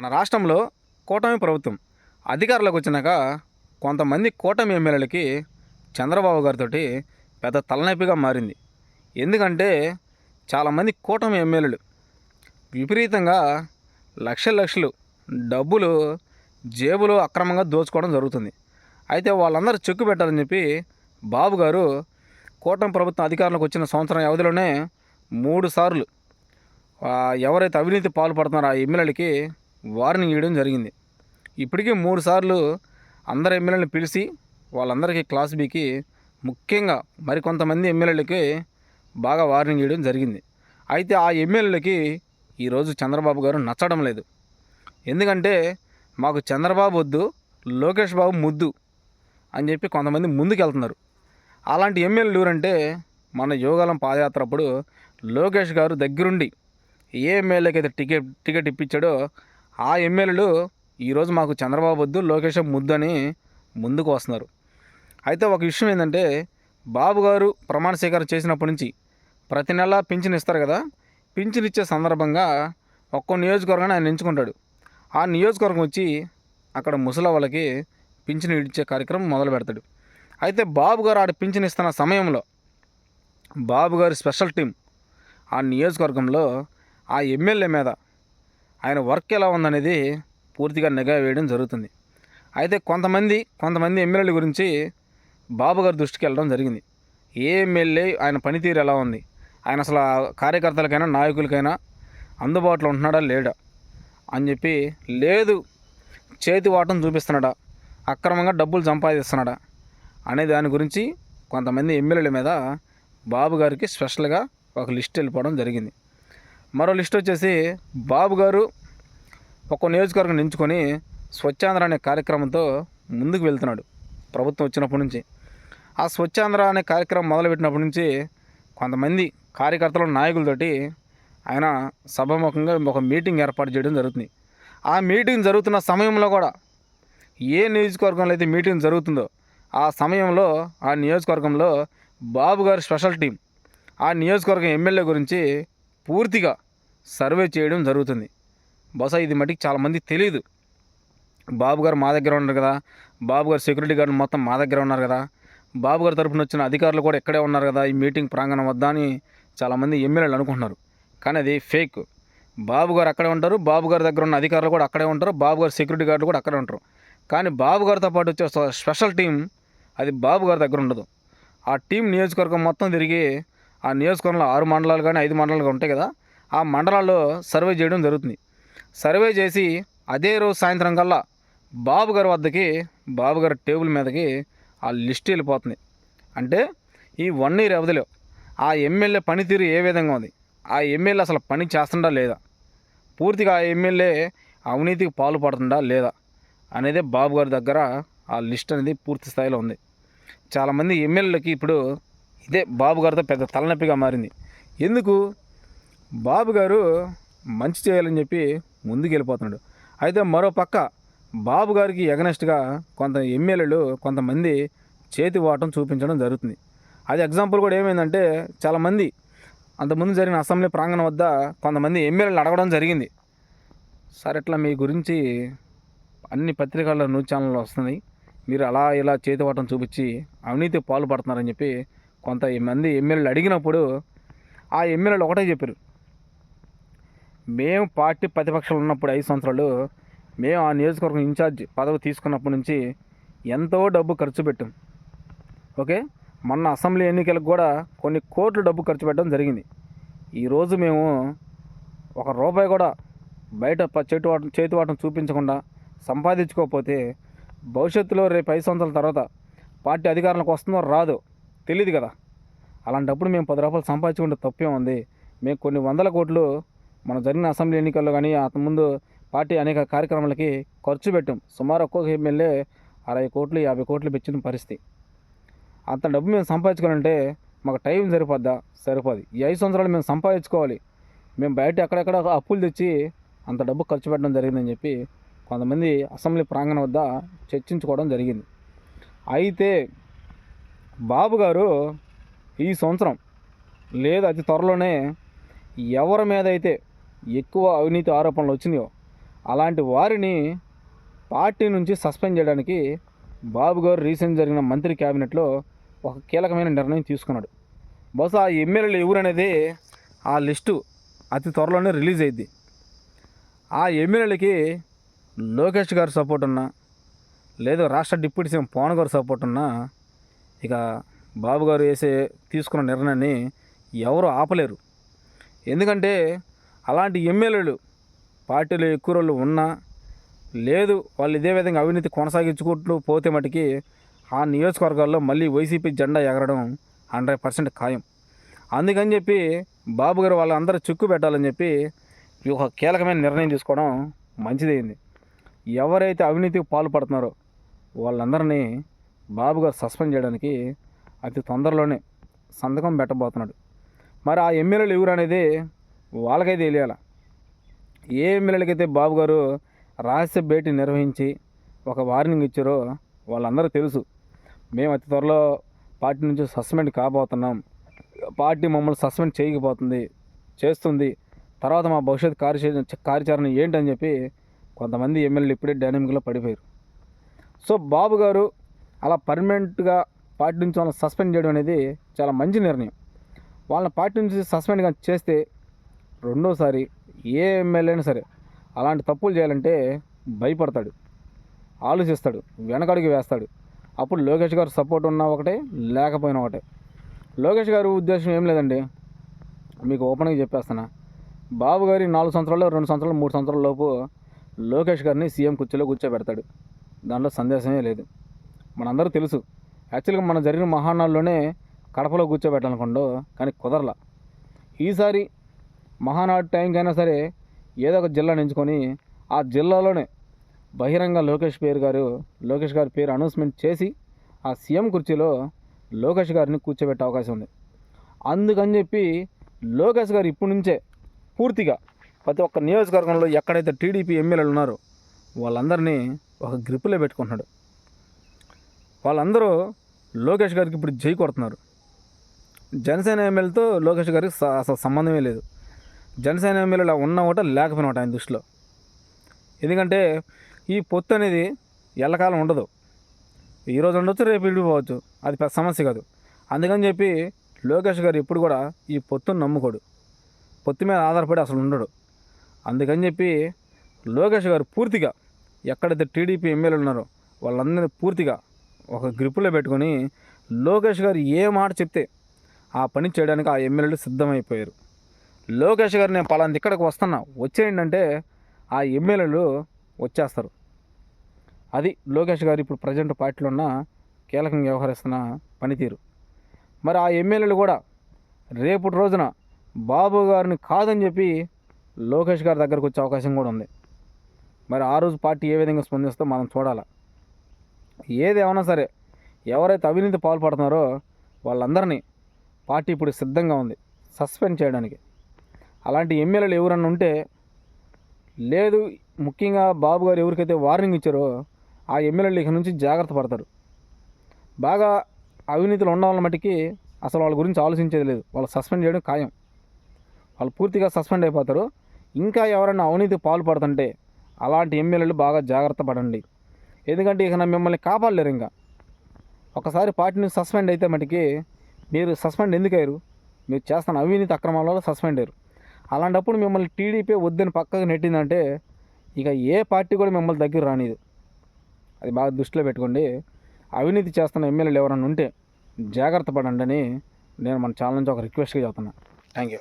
మన రాష్ట్రంలో కూటమి ప్రభుత్వం అధికారులకు వచ్చినాక కొంతమంది కూటమి ఎమ్మెల్యేలకి చంద్రబాబు గారితో పెద్ద తలనొప్పిగా మారింది. ఎందుకంటే చాలామంది కూటమి ఎమ్మెల్యేలు విపరీతంగా లక్షల లక్షలు డబ్బులు జేబులో అక్రమంగా దోచుకోవడం జరుగుతుంది. అయితే వాళ్ళందరూ చెక్కు పెట్టాలని చెప్పి బాబు గారు కూటమి ప్రభుత్వం అధికారంలోకి వచ్చిన సంవత్సరం వ్యవధిలోనే మూడు సార్లు ఎవరైతే అవినీతి పాల్పడుతున్నారో ఆ ఎమ్మెల్యేలకి వార్నింగ్ ఇవ్వడం జరిగింది. ఇప్పటికీ మూడు సార్లు అందరు ఎమ్మెల్యేలను పిలిచి వాళ్ళందరికీ క్లాస్ బీకి ముఖ్యంగా మరికొంతమంది ఎమ్మెల్యేలకి బాగా వార్నింగ్ ఇవ్వడం జరిగింది. అయితే ఆ ఎమ్మెల్యేలకి ఈరోజు చంద్రబాబు గారు నచ్చడం లేదు. ఎందుకంటే మాకు చంద్రబాబు వద్దు లోకేష్ బాబు ముద్దు అని చెప్పి కొంతమంది ముందుకెళ్తున్నారు. అలాంటి ఎమ్మెల్యేలు ఎవరంటే మన యోగాలం పాదయాత్ర అప్పుడు లోకేష్ గారు దగ్గరుండి ఏ ఎమ్మెల్యేకి అయితే టికెట్ టికెట్ ఇప్పించాడో ఆ ఎమ్మెల్యేలు ఈరోజు మాకు చంద్రబాబు వద్దు లోకేష్ ముద్దు అని ముందుకు వస్తున్నారు. అయితే ఒక విషయం ఏంటంటే బాబు గారు ప్రమాణ స్వీకారం చేసినప్పటి నుంచి ప్రతి నెల పింఛన్ ఇస్తారు కదా పింఛన్ ఇచ్చే సందర్భంగా ఒక్కో నియోజకవర్గాన్ని ఆయన ఎంచుకుంటాడు. ఆ నియోజకవర్గం వచ్చి అక్కడ ముసలి వాళ్ళకి పింఛన్ ఇచ్చే కార్యక్రమం మొదలు పెడతాడు. అయితే బాబు గారు ఆడ పింఛన్ ఇస్తున్న సమయంలో బాబు గారి స్పెషల్ టీం ఆ నియోజకవర్గంలో ఆ ఎమ్మెల్యే మీద ఆయన వర్క్ ఎలా ఉందనేది పూర్తిగా నిఘా వేయడం జరుగుతుంది. అయితే కొంతమంది కొంతమంది ఎమ్మెల్యేల గురించి బాబు గారి దృష్టికి వెళ్ళడం జరిగింది. ఏ ఎమ్మెల్యే ఆయన పనితీరు ఎలా ఉంది? ఆయన అసలు కార్యకర్తలకైనా నాయకులకైనా అందుబాటులో ఉంటున్నాడా లేడా? అని చెప్పి లేదు చేతి వాటం చూపిస్తున్నాడా? అక్రమంగా డబ్బులు సంపాదిస్తున్నాడా? అనే దాని గురించి కొంతమంది ఎమ్మెల్యేల మీద బాబు గారికి స్పెషల్గా ఒక లిస్ట్ వెళ్ళిపోవడం జరిగింది. మరో లిస్ట్ వచ్చేసి బాబు గారు ఒక నియోజకవర్గం ఎంచుకొని స్వచ్ఛాంధ్ర అనే కార్యక్రమంతో ముందుకు వెళ్తున్నాడు ప్రభుత్వం వచ్చినప్పటి నుంచి. ఆ స్వచ్ఛాంధ్ర అనే కార్యక్రమం మొదలుపెట్టినప్పటి నుంచి కొంతమంది కార్యకర్తల నాయకులతోటి ఆయన సభాముఖంగా ఒక మీటింగ్ ఏర్పాటు చేయడం జరుగుతుంది. ఆ మీటింగ్ జరుగుతున్న సమయంలో కూడా ఏ నియోజకవర్గంలో అయితే మీటింగ్ జరుగుతుందో ఆ సమయంలో ఆ నియోజకవర్గంలో బాబు గారి స్పెషల్ టీం ఆ నియోజకవర్గం ఎమ్మెల్యే గురించి పూర్తిగా సర్వే చేయడం జరుగుతుంది. బహుశా ఇది మటుకు చాలామంది తెలియదు బాబు గారు మా దగ్గర ఉన్నారు కదా. బాబు గారు సెక్యూరిటీ గార్డు మొత్తం మా దగ్గర ఉన్నారు కదా. బాబు గారి తరపున వచ్చిన అధికారులు కూడా ఇక్కడే ఉన్నారు కదా. ఈ మీటింగ్ ప్రాంగణం వద్ద అని చాలామంది ఎమ్మెల్యేలు అనుకుంటున్నారు. కానీ అది ఫేక్. బాబు గారు అక్కడే ఉంటారు. బాబు గారి దగ్గర ఉన్న అధికారులు కూడా అక్కడే ఉంటారు. బాబు గారు సెక్యూరిటీ గార్డులు కూడా అక్కడే ఉంటారు. కానీ బాబు గారితో పాటు వచ్చే స్పెషల్ టీం అది బాబు గారి దగ్గర ఉండదు. ఆ టీం నియోజకవర్గం మొత్తం తిరిగి ఆ నియోజకవర్గంలో ఆరు మండలాలు కానీ ఐదు మండలాలు ఉంటాయి కదా ఆ మండలాల్లో సర్వే చేయడం జరుగుతుంది. సర్వే చేసి అదే రోజు సాయంత్రం కల్లా బాబు గారి వద్దకి బాబు గారి టేబుల్ మీదకి ఆ లిస్ట్ వెళ్ళిపోతుంది. అంటే ఈ వన్ ఇయర్ వ్యవధిలో ఆ ఎమ్మెల్యే పనితీరు ఏ విధంగా ఉంది? ఆ ఎమ్మెల్యే అసలు పని చేస్తుందా లేదా? పూర్తిగా ఆ ఎమ్మెల్యే అవినీతికి పాల్పడుతుందా లేదా అనేది బాబు గారి దగ్గర ఆ లిస్ట్ అనేది పూర్తి స్థాయిలో ఉంది. చాలామంది ఎమ్మెల్యేలకి ఇప్పుడు ఇదే బాబు గారితో పెద్ద తలనొప్పిగా మారింది. ఎందుకు? బాబు గారు మంచి చేయాలని చెప్పి ముందుకు వెళ్ళిపోతున్నాడు అయితే మరో పక్క బాబు గారికి ఎగనెస్ట్గా కొంత ఎమ్మెల్యేలు కొంతమంది చేతి వాటం చూపించడం జరుగుతుంది. అది ఎగ్జాంపుల్ కూడా ఏమైందంటే చాలామంది అంతకుముందు జరిగిన అసెంబ్లీ ప్రాంగణం వద్ద కొంతమంది ఎమ్మెల్యేలు అడగడం జరిగింది. సార్ ఇట్లా మీ గురించి అన్ని పత్రికల్లో న్యూస్ ఛానల్లో వస్తున్నాయి. మీరు అలా ఇలా చేతి వాటం చూపించి అవినీతి పాల్పడుతున్నారని చెప్పి కొంత మంది ఎమ్మెల్యేలు అడిగినప్పుడు ఆ ఎమ్మెల్యేలు ఒకటే చెప్పారు. మేము పార్టీ ప్రతిపక్షాలు ఉన్నప్పుడు ఐదు సంవత్సరాలు మేము ఆ నియోజకవర్గం ఇన్ఛార్జ్ పదవి తీసుకున్నప్పటి నుంచి ఎంతో డబ్బు ఖర్చు పెట్టాం. ఓకే? మొన్న అసెంబ్లీ ఎన్నికలకు కూడా కొన్ని కోట్లు డబ్బు ఖర్చు పెట్టడం జరిగింది. ఈరోజు మేము ఒక రూపాయి కూడా బయట చేతి వాటం చేతి వాటం చూపించకుండా సంపాదించుకోకపోతే భవిష్యత్తులో రేపు ఐదు సంవత్సరాల తర్వాత పార్టీ అధికారంలోకి వస్తుందో రాదు తెలియదు కదా. అలాంటప్పుడు మేము పది రూపాయలు సంపాదించుకుంటే తప్పే ఉంది మేము కొన్ని వందల కోట్లు మన జరిగిన అసెంబ్లీ ఎన్నికల్లో కానీ ముందు పార్టీ అనేక కార్యక్రమాలకి ఖర్చు పెట్టాం. సుమారు ఒక్కొక్క ఎమ్మెల్యే అరవై కోట్లు యాభై కోట్లు పెట్టిన పరిస్థితి. అంత డబ్బు మేము సంపాదించుకోవాలంటే మాకు టైం సరిపోద్దా? సరిపోదు. ఈ ఐదు సంవత్సరాలు మేము సంపాదించుకోవాలి. మేము బయట ఎక్కడెక్కడ అప్పులు తెచ్చి అంత డబ్బు ఖర్చు పెట్టడం జరిగిందని చెప్పి కొంతమంది అసెంబ్లీ ప్రాంగణం వద్ద చర్చించుకోవడం జరిగింది. అయితే బాబు గారు ఈ సంవత్సరం లేదు అతి త్వరలోనే ఎవరి మీద అయితే ఎక్కువ అవినీతి ఆరోపణలు వచ్చినాయో అలాంటి వారిని పార్టీ నుంచి సస్పెండ్ చేయడానికి బాబు గారు రీసెంట్ జరిగిన మంత్రి క్యాబినెట్లో ఒక కీలకమైన నిర్ణయం తీసుకున్నాడు. బహుశా ఆ ఎమ్మెల్యేలు ఎవరనేది ఆ లిస్టు అతి త్వరలోనే రిలీజ్ అయింది ఆ ఎమ్మెల్యేలకి లోకేష్ గారు సపోర్ట్ ఉన్నా లేదు రాష్ట్ర డిప్యూటీ సీఎం పవన్ గారు సపోర్ట్ ఉన్నా ఇక బాబు గారు వేసే తీసుకున్న నిర్ణయాన్ని ఎవరు ఆపలేరు. ఎందుకంటే అలాంటి ఎమ్మెల్యేలు పార్టీలో ఎక్కువ రోజులు ఉన్నా లేదు వాళ్ళు ఇదే విధంగా అవినీతి కొనసాగించుకుంటూ పోతే మటుకి ఆ నియోజకవర్గాల్లో మళ్ళీ వైసీపీ జెండా ఎగరడం హండ్రెడ్ పర్సెంట్ ఖాయం. అందుకని చెప్పి బాబు గారు వాళ్ళందరూ చిక్కు పెట్టాలని చెప్పి ఒక కీలకమైన నిర్ణయం తీసుకోవడం మంచిదైంది. ఎవరైతే అవినీతికి పాల్పడుతున్నారో వాళ్ళందరినీ బాబు గారు సస్పెండ్ చేయడానికి అతి తొందరలోనే సంతకం పెట్టబోతున్నాడు. మరి ఆ ఎమ్మెల్యేలు ఎవరు అనేది వాళ్ళకైతే తెలియాల. ఏ ఎమ్మెల్యేలకైతే బాబు గారు రహస్య భేటీ నిర్వహించి ఒక వార్నింగ్ ఇచ్చారో వాళ్ళందరూ తెలుసు. మేము అతి త్వరలో పార్టీ నుంచి సస్పెండ్ కాబోతున్నాం. పార్టీ మమ్మల్ని సస్పెండ్ చేయకపోతుంది చేస్తుంది. తర్వాత మా భవిష్యత్ కార్య కార్యాచరణ ఏంటని చెప్పి కొంతమంది ఎమ్మెల్యేలు ఇప్పుడే డైనమిక్లో పడిపోయారు. సో బాబు గారు అలా పర్మనెంట్గా పార్టీ నుంచి వాళ్ళని సస్పెండ్ చేయడం అనేది చాలా మంచి నిర్ణయం. వాళ్ళని పార్టీ నుంచి సస్పెండ్ కానీ చేస్తే రెండోసారి ఏ ఎమ్మెల్యే అయినా సరే అలాంటి తప్పులు చేయాలంటే భయపడతాడు. ఆలోచిస్తాడు వెనకడుగు వేస్తాడు. అప్పుడు లోకేష్ గారు సపోర్ట్ ఉన్నా ఒకటే లేకపోయినా ఒకటే. లోకేష్ గారు ఉద్దేశం ఏం లేదండి? మీకు ఓపెన్గా చెప్పేస్తున్నా. బాబు గారి నాలుగు సంవత్సరాలు రెండు సంవత్సరాలు మూడు సంవత్సరాల లోపు లోకేష్ గారిని సీఎం కుర్చీలో కూర్చోబెడతాడు. దాంట్లో సందేశమే లేదు. మనందరూ తెలుసు. యాక్చువల్గా మన జరిగిన మహానాడులోనే కడపలో కూర్చోబెట్టాలనుకోండు కానీ కుదరలా. ఈసారి మహానాడు టైంకైనా సరే ఏదో ఒక జిల్లాని ఎంచుకొని ఆ జిల్లాలోనే బహిరంగ లోకేష్ పేరు గారు లోకేష్ గారి పేరు అనౌన్స్మెంట్ చేసి ఆ సీఎం కుర్చీలో లోకేష్ గారిని కూర్చోబెట్టే అవకాశం ఉంది. అందుకని చెప్పి లోకేష్ గారు ఇప్పటి నుంచే పూర్తిగా ప్రతి ఒక్క నియోజకవర్గంలో ఎక్కడైతే టీడీపీ ఎమ్మెల్యేలు ఉన్నారో వాళ్ళందరినీ ఒక గ్రిప్పులో పెట్టుకుంటున్నాడు. వాళ్ళందరూ లోకేష్ గారికి ఇప్పుడు జై కొడుతున్నారు. జనసేన ఎమ్మెల్యేతో లోకేష్ గారికి అసలు సంబంధమే లేదు. జనసేన ఎమ్మెల్యేలు ఉన్న ఒకట లేకపోయిన ఒకటి ఆయన దృష్టిలో. ఎందుకంటే ఈ పొత్తు అనేది ఎల్లకాలం ఉండదు. ఈరోజు ఉండొచ్చు రేపు విడిపోవచ్చు అది పెద్ద సమస్య కాదు. అందుకని చెప్పి లోకేష్ గారు ఇప్పుడు కూడా ఈ పొత్తును నమ్ముకోడు. పొత్తు మీద ఆధారపడి అసలు ఉండడు. అందుకని చెప్పి లోకేష్ గారు పూర్తిగా ఎక్కడైతే టీడీపీ ఎమ్మెల్యేలు ఉన్నారో వాళ్ళందరినీ పూర్తిగా ఒక గ్రిప్పులో పెట్టుకొని లోకేష్ గారు ఏ మాట చెప్తే ఆ పని చేయడానికి ఆ ఎమ్మెల్యేలు సిద్ధమైపోయారు. లోకేష్ గారు నేను పలాంది ఇక్కడికి వస్తున్నా. వచ్చేయండి ఆ ఎమ్మెల్యేలు వచ్చేస్తారు. అది లోకేష్ గారు ఇప్పుడు ప్రజెంట్ పార్టీలో ఉన్న కీలకంగా వ్యవహరిస్తున్న పనితీరు. మరి ఆ ఎమ్మెల్యేలు కూడా రేపటి రోజున బాబు గారిని కాదని చెప్పి లోకేష్ గారి దగ్గరకు వచ్చే అవకాశం కూడా ఉంది. మరి ఆ రోజు పార్టీ ఏ విధంగా స్పందిస్తో మనం చూడాలి. ఏది ఏమైనా సరే ఎవరైతే అవినీతి పాల్పడుతున్నారో వాళ్ళందరినీ పార్టీ ఇప్పుడు సిద్ధంగా ఉంది సస్పెండ్ చేయడానికి. అలాంటి ఎమ్మెల్యేలు ఎవరన్నా ఉంటే లేదు ముఖ్యంగా బాబు గారు ఎవరికైతే వార్నింగ్ ఇచ్చారో ఆ ఎమ్మెల్యేలు ఇక నుంచి జాగ్రత్త పడతారు. బాగా అవినీతిలో ఉండడం మట్టికి అసలు వాళ్ళ గురించి ఆలోచించేది లేదు. వాళ్ళు సస్పెండ్ చేయడం ఖాయం. వాళ్ళు పూర్తిగా సస్పెండ్ అయిపోతారు. ఇంకా ఎవరైనా అవినీతి పాల్పడుతుంటే అలాంటి ఎమ్మెల్యేలు బాగా జాగ్రత్త పడండి. ఎందుకంటే ఇక మిమ్మల్ని కాపాడలేరు ఇంకా. ఒకసారి పార్టీ నుంచి సస్పెండ్ అయితే మటుకి మీరు సస్పెండ్ ఎందుకు అయ్యారు? మీరు చేస్తున్న అవినీతి అక్రమాలలో సస్పెండ్ అయ్యారు. అలాంటప్పుడు మిమ్మల్ని టీడీపీ వద్దని పక్కకు నెట్టిందంటే ఇక ఏ పార్టీ కూడా మిమ్మల్ని దగ్గర రానిది. అది బాగా దృష్టిలో పెట్టుకోండి. అవినీతి చేస్తున్న ఎమ్మెల్యేలు ఎవరైనా ఉంటే జాగ్రత్త పడండి అని నేను మన ఛానల్ నుంచి ఒక రిక్వెస్ట్గా చెప్తున్నా. Thank you